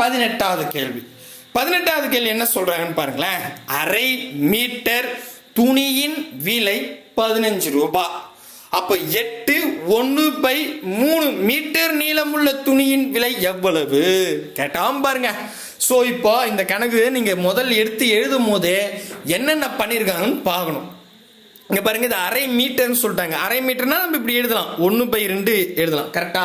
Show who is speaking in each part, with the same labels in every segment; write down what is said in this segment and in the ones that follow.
Speaker 1: பதினெட்டாவது கேள்வி. பதினெட்டாவது கேள்வி என்ன சொல்றாங்கன்னு பாருங்களேன். அரை மீட்டர் துணியின் விலை பதினஞ்சு ரூபாய் அப்ப எட்டு ஒன்று பை மூணு மீட்டர் நீளமுள்ள துணியின் விலை எவ்வளவு? கேட்டாம பாருங்க. ஸோ இப்போ இந்த கணக்கு நீங்க முதல் எடுத்து எழுதும் போதே என்னென்ன பண்ணியிருக்காங்கன்னு பார்க்கணும். இங்கே பாருங்க இது அரை மீட்டர்னு சொல்லிட்டாங்க. அரை மீட்டர்னா நம்ம இப்படி எழுதலாம். ஒன்று பை ரெண்டு எழுதலாம். கரெக்டா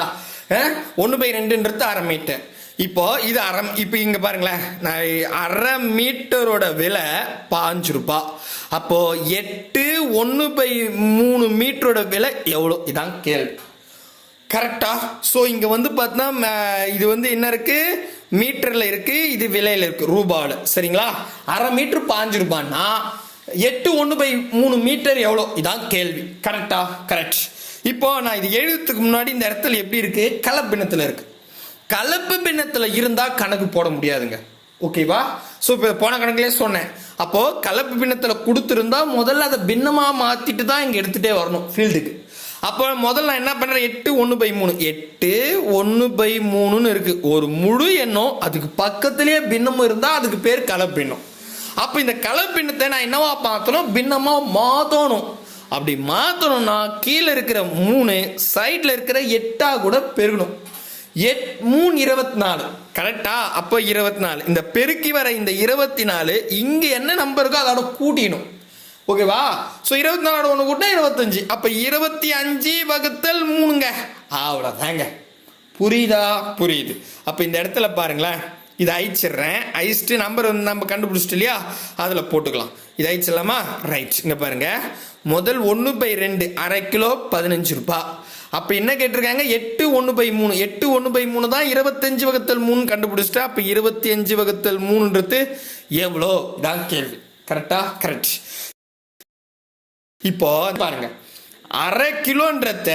Speaker 1: ஒன்று பை ரெண்டுன்றது அரை மீட்டர். இப்போ இது அரை இப்போ இங்க பாருங்களேன். நான் அரை மீட்டரோட விலை பாஞ்சு ரூபாய் அப்போ எட்டு ஒன்று பை மூணு மீட்டரோட விலை எவ்வளோ? இதான் கேள்வி. கரெக்டா ஸோ இங்கே வந்து பார்த்தோன்னா இது வந்து என்ன இருக்கு? மீட்டரில் இருக்கு இது விலையில் இருக்கு ரூபாவில் சரிங்களா? அரை மீட்டர் பாஞ்சு ரூபான்னா எட்டு ஒன்று பை மூணு மீட்டர் எவ்வளோ? இதான் கேள்வி. கரெக்டா கரெக்ட் இப்போ நான் இது எழுதுறதுக்கு முன்னாடி இந்த இடத்துல எப்படி இருக்கு? கலப்பினத்தில் இருக்குது கலப்பு பின்னத்தில் இருந்தால் கணக்கு போட முடியாதுங்க. ஓகேவா ஸோ இப்போ போன கணக்குலேயே சொன்னேன். அப்போது கலப்பு பின்னத்தில் கொடுத்துருந்தா முதல்ல அதை பின்னமாக மாற்றிட்டு தான் இங்கே எடுத்துகிட்டே வரணும் ஃபீல்டுக்கு அப்போ முதல்ல நான் என்ன பண்ணுறேன் எட்டு ஒன்று பை மூணு. எட்டு ஒன்று பை மூணுன்னு இருக்குது ஒரு முழு எண்ணம் அதுக்கு பக்கத்துலேயே பின்னமும் இருந்தால் அதுக்கு பேர் கலப்பின்னம் அப்போ இந்த கலப்பின்னத்தை நான் என்னவா மாற்றணும் பின்னமாக மாற்றணும் அப்படி மாற்றணும்னா கீழே இருக்கிற மூணு சைடில் இருக்கிற எட்டாக கூட பெருகணும். எட் மூணு இருபத்தி நாலு கரெக்டா அப்போ இருபத்தி நாலு இந்த பெருக்கி வர இந்த இருபத்தி நாலு இங்கே என்ன நம்பர் இருக்கோ அதோட கூட்டிடணும். ஓகேவா ஸோ இருபத்தி நாலோட ஒன்று கூட்டினா இருபத்தஞ்சு. அப்போ இருபத்தி அஞ்சு வகுத்தல் மூணுங்க. அவ்வளோதாங்க புரியுதா? புரியுது. அப்போ இந்த இடத்துல பாருங்களேன். இதை அழிச்சிடுறேன். அழிச்சிட்டு நம்பர் வந்து நம்ம கண்டுபிடிச்சிட்டு இல்லையா? அதில் போட்டுக்கலாம். இது அழிச்சிடலாமா? ரைட் இங்கே பாருங்கள் முதல் ஒன்று பை ரெண்டு அரை கிலோ பதினஞ்சு ரூபாய் அப்போ என்ன கேட்டிருக்காங்க? எட்டு ஒன்று பை மூணு. எட்டு ஒன்று பை மூணு தான் இருபத்தஞ்சு வகுத்தல் மூணு கண்டுபிடிச்சிட்டா அப்போ இருபத்தி அஞ்சு வகுத்தல் மூணுன்றது எவ்வளோ? தான் கேள்வி. கரெக்டா கரெக்ட் இப்போ பாருங்க. அரை கிலோன்றத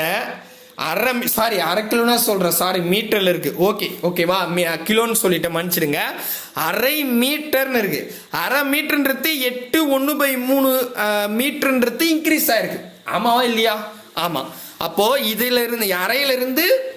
Speaker 1: அரை சாரி அரை கிலோனா சொல்றேன். சாரி மீட்டர்ல இருக்கு. ஓகே ஓகேவா கிலோன்னு சொல்லிட்டு மன்னிச்சிடுங்க. அரை மீட்டர்னு இருக்கு. அரை மீட்டர்ன்றது எட்டு ஒன்று பை மூணு மீட்டர்ன்றது இன்க்ரீஸ் ஆயிருக்கு. ஆமாவா இல்லையா? ஆமாம் அப்போது இதிலிருந்து அறையிலிருந்து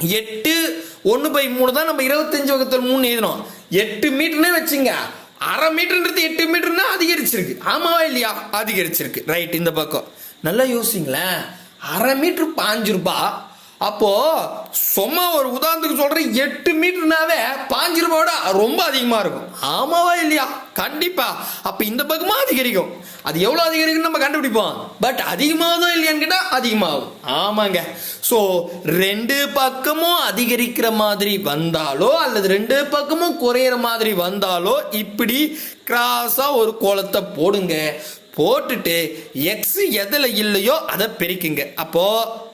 Speaker 1: எட்டு ஒன்று பை மூணு தான் நம்ம இருபத்தஞ்சு வகுத்தல் மூணு எழுதணும். எட்டு மீட்டர்னே வச்சுங்க. அரை மீட்டர்ன்றது எட்டு மீட்டர்னா அதிகரிச்சிருக்கு. ஆமாவா இல்லையா? அதிகரிச்சிருக்கு. ரைட் இந்த பக்கம். நல்லா யோசிங்களேன். அரை மீட்ரு பாஞ்சு ரூபாய் அப்போ சும்மா ஒரு உதாரணத்துக்கு சொல்றேன் எட்டு மீட்டர்னாவே பாஞ்சு ரூபாயோட ரொம்ப அதிகமா இருக்கும். ஆமாவா இல்லையா? கண்டிப்பா. அப்ப இந்த பக்கமா அதிகரிக்கும். அது எவ்வளவு அதிகரிக்கும் நம்ம கண்டுபிடிப்போம். பட் அதிகமாகுதோ இல்லையான்னு கேட்டா அதிகமாகும். ஆமாங்க. ஸோ ரெண்டு பக்கமும் அதிகரிக்கிற மாதிரி வந்தாலோ அல்லது ரெண்டு பக்கமும் குறையிற மாதிரி வந்தாலோ இப்படி கிராஸா ஒரு கோலத்தை போடுங்க. போட்டுட்டு எக்ஸ் எதில் இல்லையோ அதை பிரிக்குங்க. அப்போது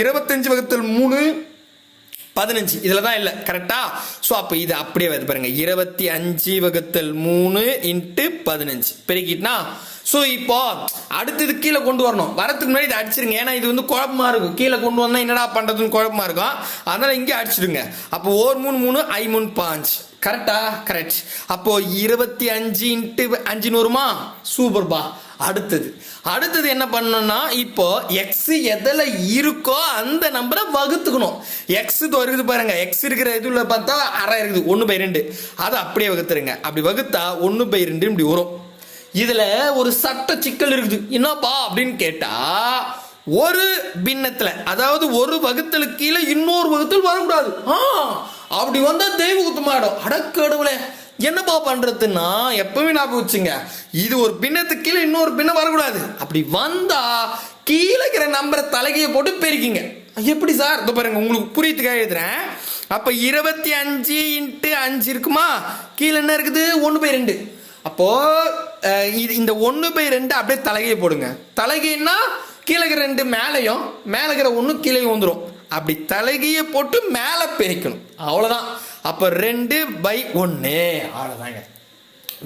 Speaker 1: இருபத்தஞ்சு வகுத்தல் மூணு பதினஞ்சு. இதில் தான் இல்லை. கரெக்டா ஸோ அப்போ இது அப்படியே வருது பாருங்க. இருபத்தி அஞ்சு வகுத்தல் மூணு இன்ட்டு பதினஞ்சு. பெருக்கிட்டுனா? ஸோ இப்போ அடுத்தது கீழே கொண்டு வரணும். வரதுக்கு முன்னாடி இதை அடிச்சிருங்க. ஏன்னா இது வந்து குழப்பமா இருக்கும். கீழே கொண்டு வந்தால் என்னடா பண்ணுறதுன்னு குழப்பமா இருக்கும். அதனால் இங்கே அடிச்சிடுங்க. அப்போ ஓர் மூணு மூணு ஐ மூணு பாஞ்சு. கரெக்டா கரெக்ட் அப்போ இருபத்தி அஞ்சு இன்ட்டு அஞ்சு நூறுமா? சூப்பர்பா அடுத்தது. அடுத்தது என்ன பண்ணணும்னா இப்போ எக்ஸ் எதில் இருக்கோ அந்த நம்பரை வகுத்துக்கணும். எக்ஸ் வருது பாருங்க. எக்ஸ் இருக்கிற இதுல பார்த்தா அரை இருக்குது. ஒன்று பை ரெண்டு. அதை அப்படியே வகுத்துருங்க. அப்படி வகுத்தா ஒன்று பை ரெண்டு இப்படி வரும். இதுல ஒரு சட்ட சிக்கல் இருக்குது. என்னப்பா அப்படின்னு கேட்டா ஒரு பின்னத்துல அதாவது ஒரு வகுத்தலுக்கு கீழே இன்னொரு வகுத்தல் வரக்கூடாது. ஆ அப்படி வந்தா தெய்வ குத்தமாயிடும் அடக்கடவுளே. என்னப்பா பண்ணுறதுன்னா எப்பவுமே ஞாபகம் வச்சுங்க. இது ஒரு பின்னத்துக்கு கீழே இன்னொரு பின்னம் வரக்கூடாது. அப்படி வந்தா கீழே இருக்கிற நம்பரை தலைகையை போட்டு பெருக்கிங்க. எப்படி சார்? இதோ பாருங்க உங்களுக்கு புரியத்துக்காக எழுதுறேன். அப்போ இருபத்தி அஞ்சு இன்ட்டு அஞ்சு இருக்குமா? கீழே என்ன இருக்குது? ஒன்று பை ரெண்டு. அப்போ இது இந்த ஒன்று பை ரெண்டு அப்படியே தலைகையை போடுங்க. தலைகைன்னா கீழே இருக்கிற ரெண்டு மேலையும் மேலே இருக்கிற ஒன்று கீழே வந்துடும் அப்படி தலைகையை போட்டு மேலே பெருக்கணும். அவ்வளோதான் அப்போ ரெண்டு பை ஒன்று அவ்வளோதாங்க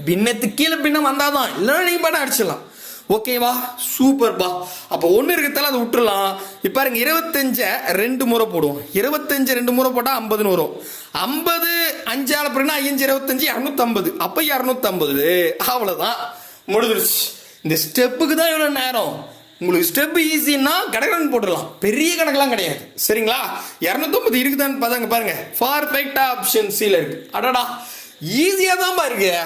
Speaker 1: பின்னத்துக்கு கீழே பின்னம் வந்தாதான் இல்லைன்னா நீங்கள் பாடம் அடிச்சிடலாம் ஓகேவா சூப்பர்பா அப்போ ஒன்று இருக்கிறதால அதை விட்டுடலாம் இப்போ பாருங்க இருபத்தஞ்ச ரெண்டு முறை போடுவோம். இருபத்தஞ்சு ரெண்டு முறை போட்டால் ஐம்பதுன்னு வரும். ஐம்பது அஞ்சால அப்படின்னா ஐயஞ்சு இருபத்தஞ்சு இரநூத்தம்பது அப்போ இரநூத்தம்பது அவ்வளோதான் முடிஞ்சிருச்சு. இந்த ஸ்டெப்புக்கு தான் இவ்வளோ நேரம். உங்களுக்கு ஸ்டெப் ஈஸின்னா கடகடன் போட்டுடலாம். பெரிய கணக்கெல்லாம் கிடையாது. சரிங்களா? இரநூத்தொம்பது இருக்குதான்னு பார்த்தாங்க பாருங்க. பர்ஃபெக்டா ஆப்ஷன் சில இருக்கு. அடடா. ஈஸியாக தான்ப்பா இருக்கு.